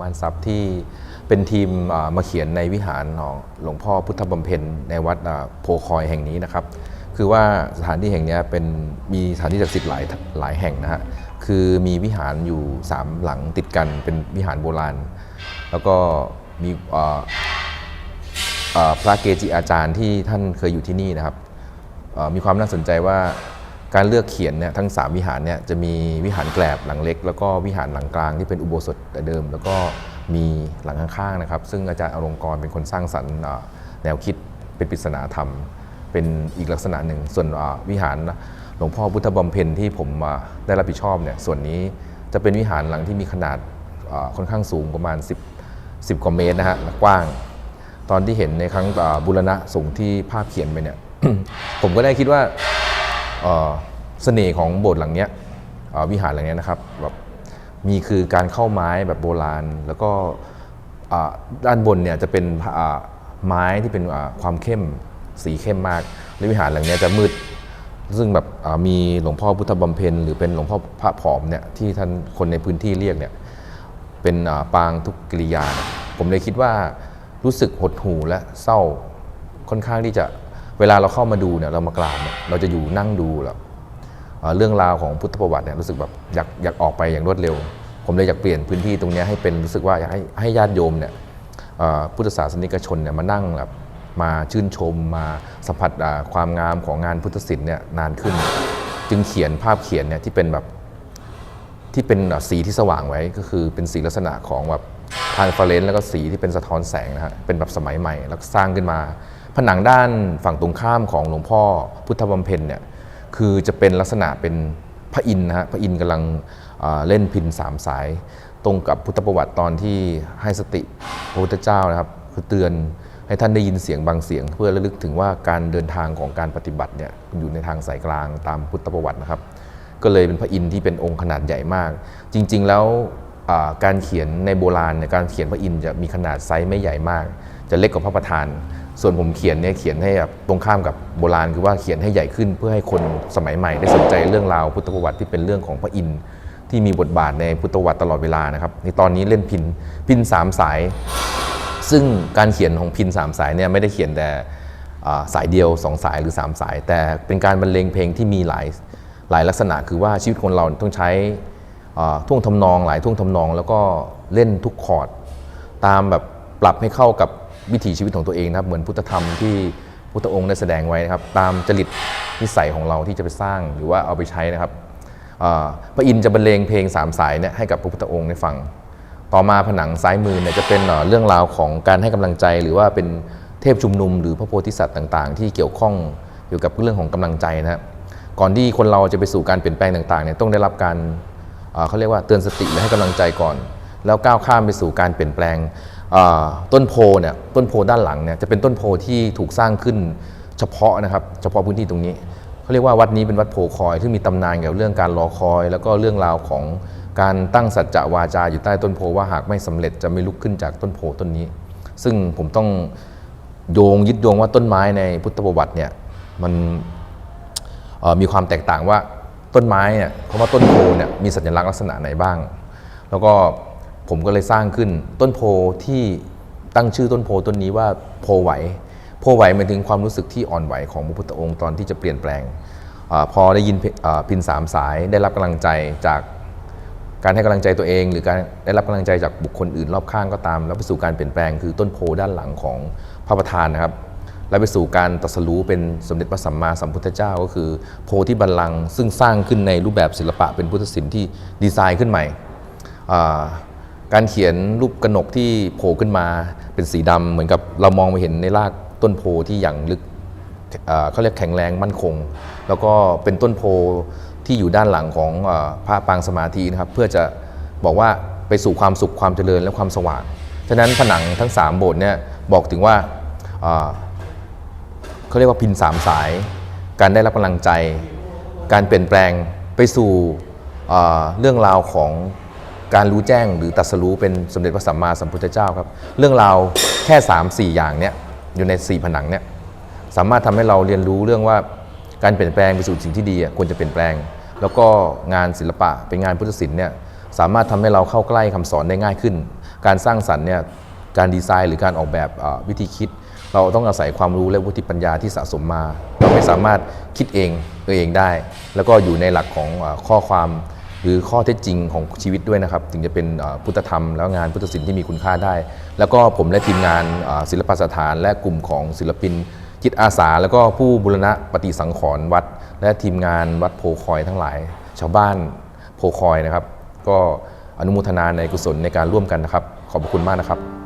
มานทรัพย์ที่เป็นทีมมาเขียนในวิหารของหลวงพ่อพุทธบำเพ็ญในวัดโพคอยแห่งนี้นะครับ คือว่าสถานที่แห่งนี้เป็นมีสถานที่ศักดิ์สิทธิ์หลายหลายแห่งนะฮะคือมีวิหารอยู่สามหลังติดกันเป็นวิหารโบราณ แล้วก็มีพระเกจิอาจารย์ที่ท่านเคยอยู่ที่นี่นะครับมีความน่าสนใจว่า การเลือกเขียนเนี่ยทั้ง 3 วิหารเนี่ยจะมีวิหารแกลบหลังเล็ก แล้วก็วิหารหลังกลางที่เป็นอุโบสถแต่เดิม แล้วก็มีหลังข้างๆนะครับ ซึ่งอาจารย์อลงกรเป็นคนสร้างสรรค์แนวคิดเป็นปริศนาธรรม เป็นอีกลักษณะหนึ่ง ส่วนวิหารหลวงพ่อพุทธบำเพ็ญที่ผมได้รับผิดชอบเนี่ยส่วนนี้จะเป็นวิหารหลังที่มีขนาดค่อนข้างสูงประมาณ 10 10กว่าเมตรนะฮะกว้าง ตอนที่เห็นในครั้งบุรณะส่งที่ภาพเขียนไปเนี่ยผมก็ได้คิดว่า เสน่ห์ของโบสถ์หลังเนี้ยวิหารหลังเนี้ยนะครับแบบมีคือการเข้าไม้แบบโบราณ แล้วก็ด้านบนเนี่ยจะเป็นไม้ที่เป็นความเข้มสีเข้มมากและวิหารหลังเนี้ยจะมืด ซึ่งแบบมีหลวงพ่อพุทธบำเพ็ญหรือเป็นหลวงพ่อพระผอมเนี่ยที่ท่านคนในพื้นที่เรียกเนี่ยเป็นปางทุกกิริยา ผมเลยคิดว่ารู้สึกหดหู่และเศร้าค่อนข้างที่จะ เวลาเราเข้ามาดูเนี่ยเรามากราบเนี่ยเราจะอยู่นั่งดูแล้วเรื่องราวของพุทธประวัติเนี่ยรู้สึกแบบอยากอยากออกไปอย่างรวดเร็ว ผมเลยอยากเปลี่ยนพื้นที่ตรงนี้ให้เป็นรู้สึกว่าอยากให้ให้ญาติโยมเนี่ยพุทธศาสนิกชนเนี่ยมานั่งแบบมาชื่นชมมาสัมผัสความงามของงานพุทธศิลป์เนี่ยนานขึ้น จึงเขียนภาพเขียนเนี่ยที่เป็นแบบที่เป็นสีที่สว่างไว้ก็คือเป็นสีลักษณะของแบบทานฟาเรนแล้วก็สีที่เป็นสะท้อนแสงนะฮะเป็นแบบสมัยใหม่ แล้วสร้างขึ้นมา ผนังด้านฝั่งตรงข้ามของหลวงพ่อพุทธบำเพ็ญเนี่ยคือจะเป็นลักษณะเป็นพระอินทร์นะฮะพระอินทร์กำลังเเล่นพินสามสาย ตรงกับพุทธประวัติตอนที่ให้สติพระพุทธเจ้านะครับ คือเตือนให้ท่านได้ยินเสียงบางเสียง เพื่อระลึกถึงว่าการเดินทางของการปฏิบัติเนี่ยอยู่ในทางสายกลางตามพุทธประวัตินะครับ ก็เลยเป็นพระอินทร์ที่เป็นองค์ขนาดใหญ่มาก จริง ๆ แล้วการเขียนในโบราณเนี่ยการเขียนพระอินทร์จะมีขนาดไซส์ไม่ใหญ่มาก จะเล็กกว่าพระประธาน ส่วนผมเขียนเนี่ยเขียนให้แบบตรงข้ามกับโบราณคือว่าเขียนให้ใหญ่ขึ้นเพื่อให้คนสมัยใหม่ได้สนใจเรื่องราวพุทธประวัติที่เป็นเรื่องของพระอินทร์ที่มีบทบาทในพุทธประวัติตลอดเวลานะครับในตอนนี้เล่นพินพินสามสาย ซึ่งการเขียนของพินสามสายเนี่ยไม่ได้เขียนแต่สายเดียวสองสายหรือสามสาย แต่เป็นการบรรเลงเพลงที่มีหลายหลายลักษณะคือว่าชีวิตคนเราต้องใช้ท่วงทำนองหลายท่วงทำนอง แล้วก็เล่นทุกคอร์ดตามแบบปรับให้เข้ากับ วิถีชีวิตของตัวเองนะครับเหมือนพุทธธรรมที่พุทธองค์ได้แสดงไว้นะครับตามจริตนิสัยของเราที่จะไปสร้างหรือว่าเอาไปใช้นะครับพระอินทร์จะบรรเลงเพลงสามสายเนี่ยให้กับพระพุทธองค์ได้ฟัง ต่อมาผนังซ้ายมือเนี่ยจะเป็นเอ่อเรื่องราวของการให้กำลังใจ หรือว่าเป็นเทพชุมนุม หรือพระโพธิสัตว์ต่างๆ ที่เกี่ยวข้องเกี่ยวกับเรื่องของกำลังใจนะครับก่อนที่คนเราจะไปสู่การเปลี่ยนแปลงต่างๆเนี่ยต้องได้รับการเอ่อเขาเรียกว่าเตือนสติและให้กำลังใจก่อน แล้วก้าวข้ามไปสู่การเปลี่ยนแปลงต้นโพเนี่ยต้นโพด้านหลังเนี่ยจะเป็นต้นโพที่ถูกสร้างขึ้นเฉพาะนะครับเฉพาะพื้นที่ตรงนี้เขาเรียกว่าวัดนี้เป็นวัดโพคอยที่มีตำนานเกี่ยวกับเรื่องการรอคอย แล้วก็เรื่องราวของการตั้งสัจจะวาจาอยู่ใต้ต้นโพว่าหากไม่สำเร็จจะไม่ลุกขึ้นจากต้นโพต้นนี้ ซึ่งผมต้องโยงยึดโยงว่าต้นไม้ในพุทธประวัติเนี่ยมันมีความแตกต่างว่าต้นไม้เนี่ยเพราะว่าต้นโพเนี่ยมีสัญลักษณ์ลักษณะไหนบ้าง แล้วก็ ผมก็เลยสร้างขึ้นต้นโพที่ตั้งชื่อต้นโพต้นนี้ว่าโพไหว โพไหวหมายถึงความรู้สึกที่อ่อนไหวของพระพุทธองค์ตอนที่จะเปลี่ยนแปลงอพอได้ยินพินสามสายได้รับกำลังใจจากการให้กำลังใจตัวเอง หรือการได้รับกำลังใจจากบุคคลอื่นรอบข้างก็ตาม แล้วไปสู่การเปลี่ยนแปลงคือต้นโพด้านหลังของพระประธานนะครับ และไปสู่การตรัสรู้เป็นสมเด็จพระสัมมาสัมพุทธเจ้า ก็คือโพธิบัลลังก์ซึ่งสร้างขึ้นในรูปแบบศิลปะเป็นพุทธศิลป์ที่ดีไซน์ขึ้นใหม่ การเขียนรูปกระหนกที่โผล่ขึ้นมาเป็นสีดำเหมือนกับเรามองไปเห็นในรากต้นโพที่อย่างลึกเขาเรียกแข็งแรงมั่นคง แล้วก็เป็นต้นโพที่อยู่ด้านหลังของอาพระปางสมาธินะครับ เพื่อจะบอกว่าไปสู่ความสุขความเจริญและความสว่าง ฉะนั้นผนังทั้ง 3 โบสถ์เนี่ยบอกถึงว่าเขาเรียกว่าพินสามสาย การได้รับกำลังใจ การเปลี่ยนแปลงไปสู่เรื่องราวของ การรู้แจ้งหรือตัสรู้เป็นสมเด็จพระสัมมาสัมพุทธเจ้าครับ เรื่องราวแค่ 3 4 อย่างเนี้ยอยู่ใน 4 ผนังเนี้ยสามารถทำให้เราเรียนรู้เรื่องว่าการเปลี่ยนแปลงไปสู่สิ่งที่ดีอะควรจะเปลี่ยนแปลง แล้วก็งานศิลปะเป็นงานพุทธศิลป์เนี่ยสามารถทำให้เราเข้าใกล้คำสอนได้ง่ายขึ้น การสร้างสรรค์เนี่ยการดีไซน์หรือการออกแบบวิธีคิด เราต้องอาศัยความรู้และวุฒิปัญญาที่สะสมมา เราไม่สามารถคิดเองเออเองได้ แล้วก็อยู่ในหลักของข้อความ หรือข้อเท็จจริงของชีวิตด้วยนะครับ ถึงจะเป็นพุทธธรรมแล้วงานพุทธศิลป์ที่มีคุณค่าได้ แล้วก็ผมและทีมงานศิลปสถาน และกลุ่มของศิลปินจิตอาสา แล้วก็ผู้บูรณะปฏิสังขรณ์วัด และทีมงานวัดโพคอยทั้งหลาย ชาวบ้านโพคอยนะครับ ก็อนุโมทนาในกุศลในการร่วมกันนะครับ ขอบคุณมากนะครับ